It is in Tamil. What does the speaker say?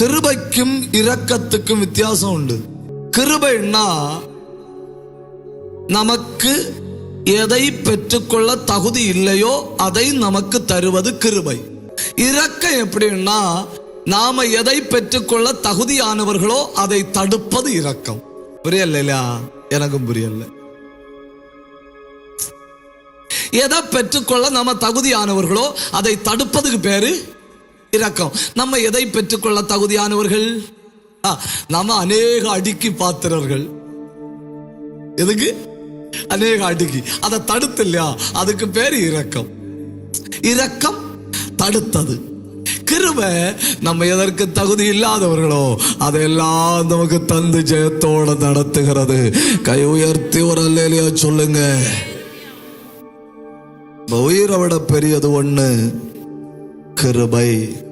கிருபைக்கும் இரக்கத்துக்கும் வித்தியாசம் உண்டு கிருபைன்னா நமக்கு எதை பெற்றுக்கொள்ள தகுதி இல்லையோ அதை நமக்கு தருவது கிருபை. இரக்கம் எப்படின்னா நாம எதை பெற்றுக்கொள்ள தகுதியானவர்களோ அதை தடுப்பது இரக்கம். புரியல எனக்கும் புரியல. எதை பெற்றுக்கொள்ள நம்ம தகுதியானவர்களோ அதை தடுப்பதுக்கு பேரு இறக்கம் நம்ம எதை பெற்றுக்கொள்ள தகுதியானவர்கள்? ஆ, நம்ம அநேக அடுக்கி பாத்திரர்கள் எதுக்கு? அநேக அடுக்கி. அதை தடுத்து இல்லையா அதுக்கு பேர் இரக்கம். இரக்கம் தடுத்தது. கிருபை நம்ம எதற்கு தகுதி இல்லாதவர்களோ அதெல்லாம் நமக்கு தந்து ஜெயத்தோட நடத்துகிறது. கை உயர்த்தி ஒரு அல்லையா சொல்லுங்க. உயிரை விட பெரியது ஒண்ணு கிருபை.